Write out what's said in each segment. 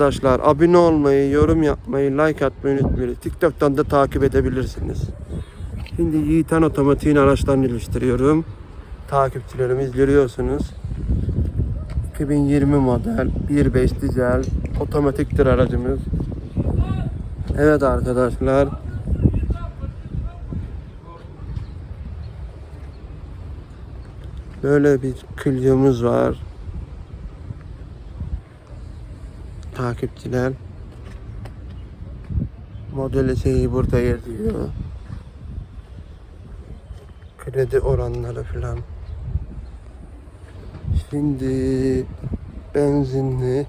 Arkadaşlar abone olmayı, yorum yapmayı, like atmayı unutmayın. TikTok'tan da takip edebilirsiniz. Şimdi Yiğiten Otomatik'in araçlarını iliştiriyorum. Takipçilerimiz görüyorsunuz. 2020 model 1.5 dizel otomatiktir aracımız. Evet arkadaşlar. Böyle bir Clio'muz var. Takipçiler. Modeli şeyi burada yazıyor. Kredi oranları falan. Şimdi benzinli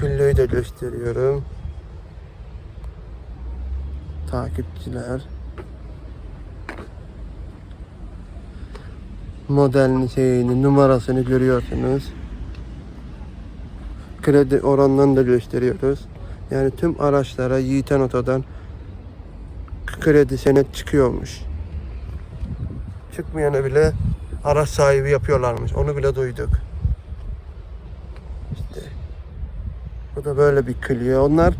Clio'yu da gösteriyorum. Takipçiler. Modelini şeyini numarasını görüyorsunuz. Kredi oranlarını da gösteriyoruz. Yani tüm araçlara Yiğiten Oto'dan kredi senet çıkıyormuş. Çıkmayana bile araç sahibi yapıyorlarmış. Onu bile duyduk. İşte bu da böyle bir Clio. Onlar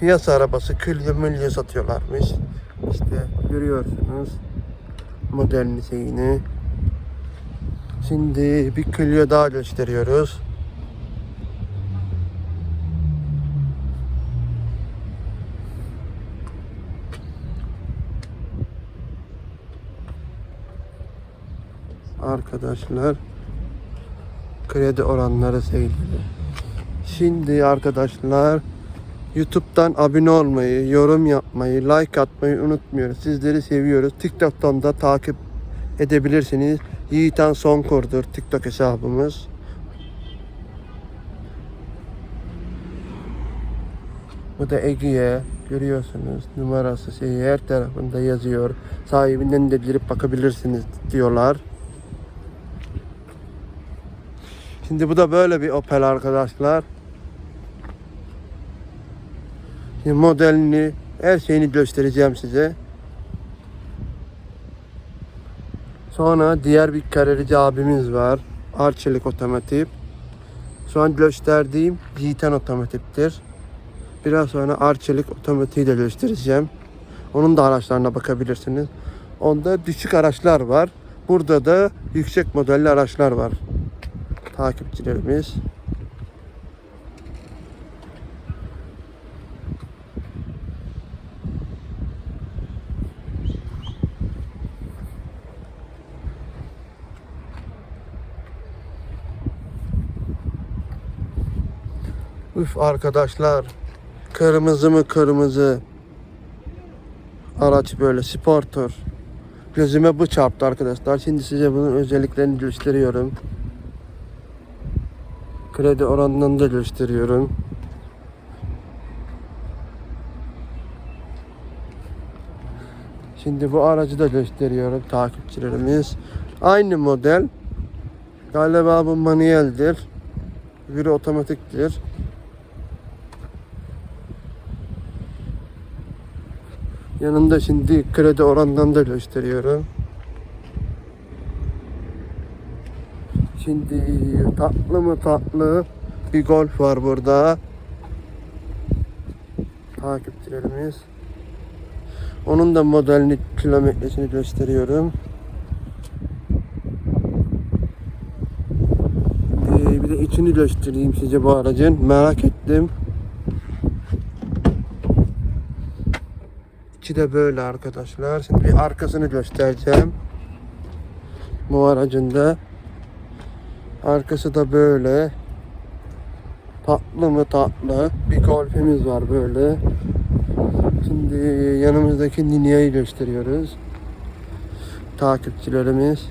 piyasa arabası Clio milyo satıyorlarmış. İşte görüyorsunuz modelini şeyini. Şimdi bir Clio daha gösteriyoruz. Arkadaşlar kredi oranları sevgili. Şimdi arkadaşlar YouTube'dan abone olmayı, yorum yapmayı, like atmayı unutmuyoruz. Sizleri seviyoruz. TikTok'tan da takip edebilirsiniz. Yiğitan Sonkur'dur TikTok hesabımız. Bu da Ege'ye görüyorsunuz numarası şeyi her tarafında yazıyor. Sahibinden de girip bakabilirsiniz diyorlar. Şimdi bu da böyle bir Opel arkadaşlar. Şimdi modelini, her şeyini göstereceğim size. Sonra diğer bir kararici abimiz var. Arçelik otomotiv. Şu an gösterdiğim Yiğiten otomotivdir. Biraz sonra Arçelik otomotivi de göstereceğim. Onun da araçlarına bakabilirsiniz. Onda düşük araçlar var. Burada da yüksek modelli araçlar var. Takipçilerimiz. Üf arkadaşlar. Kırmızı mı kırmızı. Araç böyle sportur. Gözüme bu çarptı arkadaşlar. Şimdi size bunun özelliklerini gösteriyorum. Kredi oranını da gösteriyorum. Şimdi bu aracı da gösteriyorum takipçilerimiz. Aynı model. Galiba bu manueldir. Biri otomatiktir. Yanında şimdi kredi oranından da gösteriyorum. Şimdi tatlı mı tatlı bir golf var burada. Takipçilerimiz. Onun da modelini, kilometresini gösteriyorum. Ee, bir de içini göstereyim size bu aracın. Merak ettim. İçi de böyle arkadaşlar. Şimdi bir arkasını göstereceğim. Bu aracın da. Arkası da böyle. Tatlı mı tatlı. Bir golfimiz var böyle. Şimdi yanımızdaki Ninea'yı gösteriyoruz. Takipçilerimiz.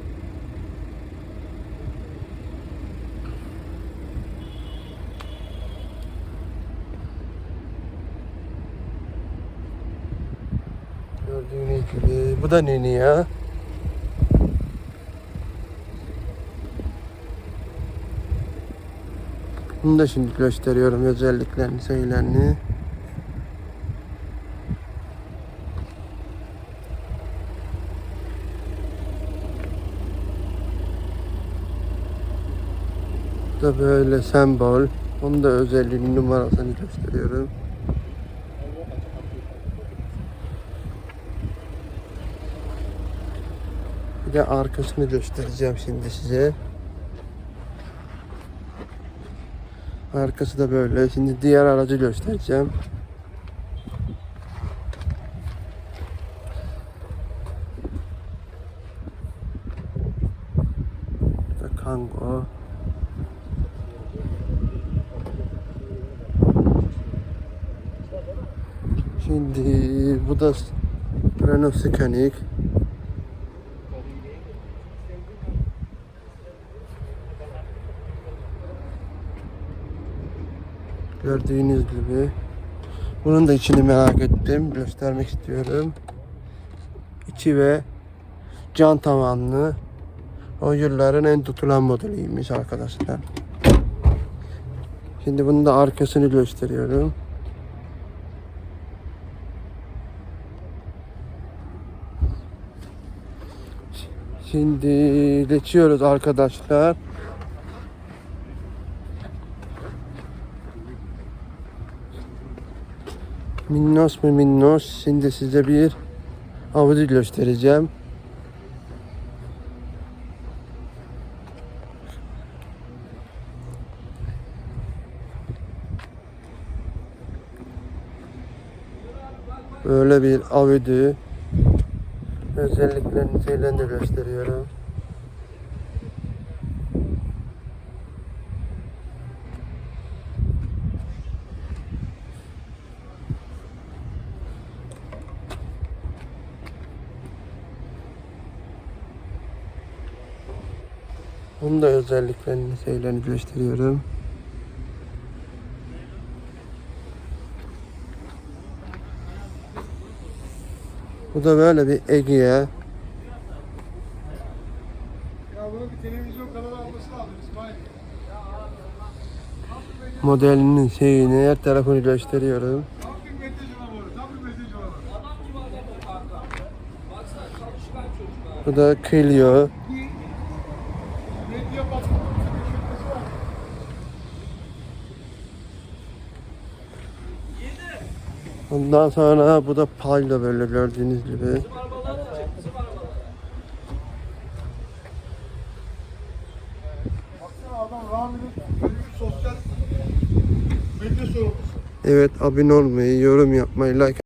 Gördüğünüz gibi bu da Ninia. Bunu da şimdi gösteriyorum özelliklerini. Bu da böyle sembol. Onun da özelliğini numarasını gösteriyorum. Bir de arkasını göstereceğim şimdi size. Arkası da böyle. Şimdi diğer aracı göstereceğim. Kangoo. Şimdi bu da Renault Scenic. Gördüğünüz gibi. Bunun da içini merak ettim. Göstermek istiyorum. İçi ve can tavanlı. O yılların en tutulan modeliymiş arkadaşlar. Şimdi bunun da arkasını gösteriyorum. Şimdi geçiyoruz arkadaşlar. Minnos mu minnos? Şimdi size bir avucu göstereceğim. Böyle bir Audi özelliklerini şeylerini gösteriyorum. Bunun da özelliklerini şeylerini gösteriyorum. Bu da böyle bir Egea. Modelinin şeyini her tarafını gösteriyorum. Bu da Clio. Ondan sonra bu da Palio böyle gördüğünüz gibi. Evet abone olmayı, yorum yapmayı, like